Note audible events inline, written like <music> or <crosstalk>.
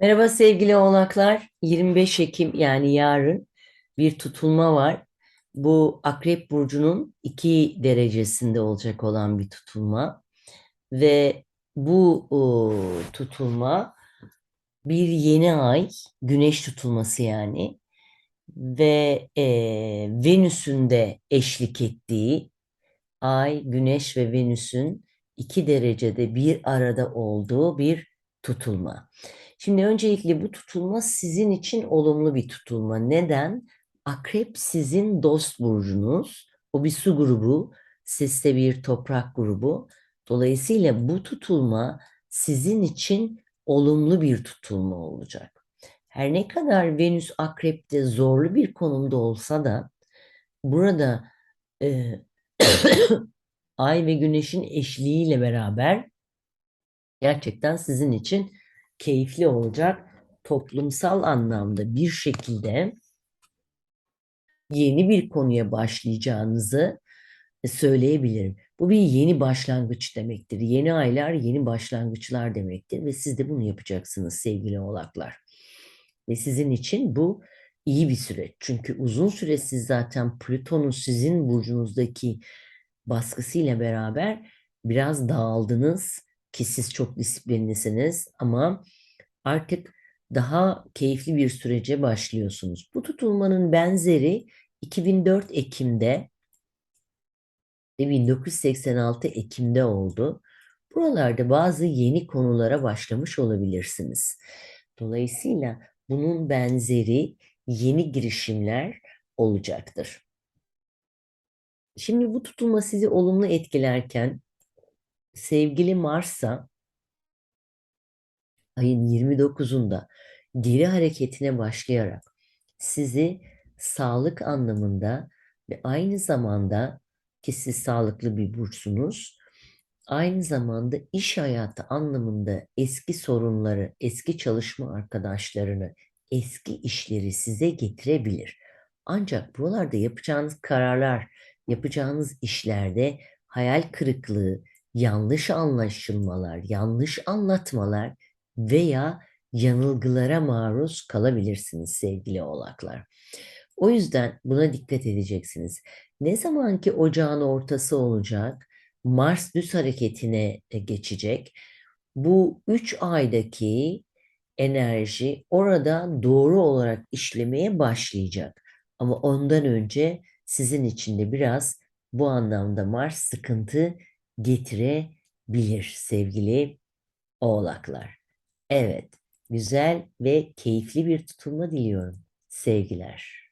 Merhaba sevgili oğlaklar. 25 Ekim yani yarın bir tutulma var. Bu Akrep Burcu'nun iki derecesinde olacak olan bir tutulma. Ve bu tutulma bir yeni ay, güneş tutulması yani. Ve e, Venüs'ün de eşlik ettiği Ay, Güneş ve Venüs'ün iki derecede bir arada olduğu bir tutulma. Şimdi öncelikle bu tutulma sizin için olumlu bir tutulma. Neden? Akrep sizin dost burcunuz. O bir su grubu, siz de bir toprak grubu. Dolayısıyla bu tutulma sizin için olumlu bir tutulma olacak. Her ne kadar Venüs Akrep'te zorlu bir konumda olsa da burada e, <coughs> Ay ve Güneş'in eşliğiyle beraber gerçekten sizin için keyifli olacak. Toplumsal anlamda bir şekilde yeni bir konuya başlayacağınızı söyleyebilirim. Bu bir yeni başlangıç demektir. Yeni aylar, yeni başlangıçlar demektir ve siz de bunu yapacaksınız sevgili oğlaklar. Ve sizin için bu iyi bir süreç. Çünkü uzun süre siz zaten Plüton'un sizin burcunuzdaki baskısıyla beraber biraz dağıldınız ki siz çok disiplinlisiniz ama artık daha keyifli bir sürece başlıyorsunuz. Bu tutulmanın benzeri 2004 Ekim'de ve 1986 Ekim'de oldu. Buralarda bazı yeni konulara başlamış olabilirsiniz. Dolayısıyla bunun benzeri yeni girişimler olacaktır. Şimdi bu tutulma sizi olumlu etkilerken sevgili Mars'a ayın 29'unda geri hareketine başlayarak sizi sağlık anlamında ve aynı zamanda ki siz sağlıklı bir burçsunuz, aynı zamanda iş hayatı anlamında eski sorunları, eski çalışma arkadaşlarını, eski işleri size getirebilir. Ancak buralarda yapacağınız kararlar, yapacağınız işlerde hayal kırıklığı, yanlış anlaşılmalar, yanlış anlatmalar veya yanılgılara maruz kalabilirsiniz sevgili oğlaklar. O yüzden buna dikkat edeceksiniz. Ne zamanki ocağın ortası olacak, Mars düz hareketine geçecek. Bu 3 aydaki enerji orada doğru olarak işlemeye başlayacak. Ama ondan önce sizin için de biraz bu anlamda Mars sıkıntı getirebilir sevgili oğlaklar. Evet, güzel ve keyifli bir tutulma diliyorum. Sevgiler.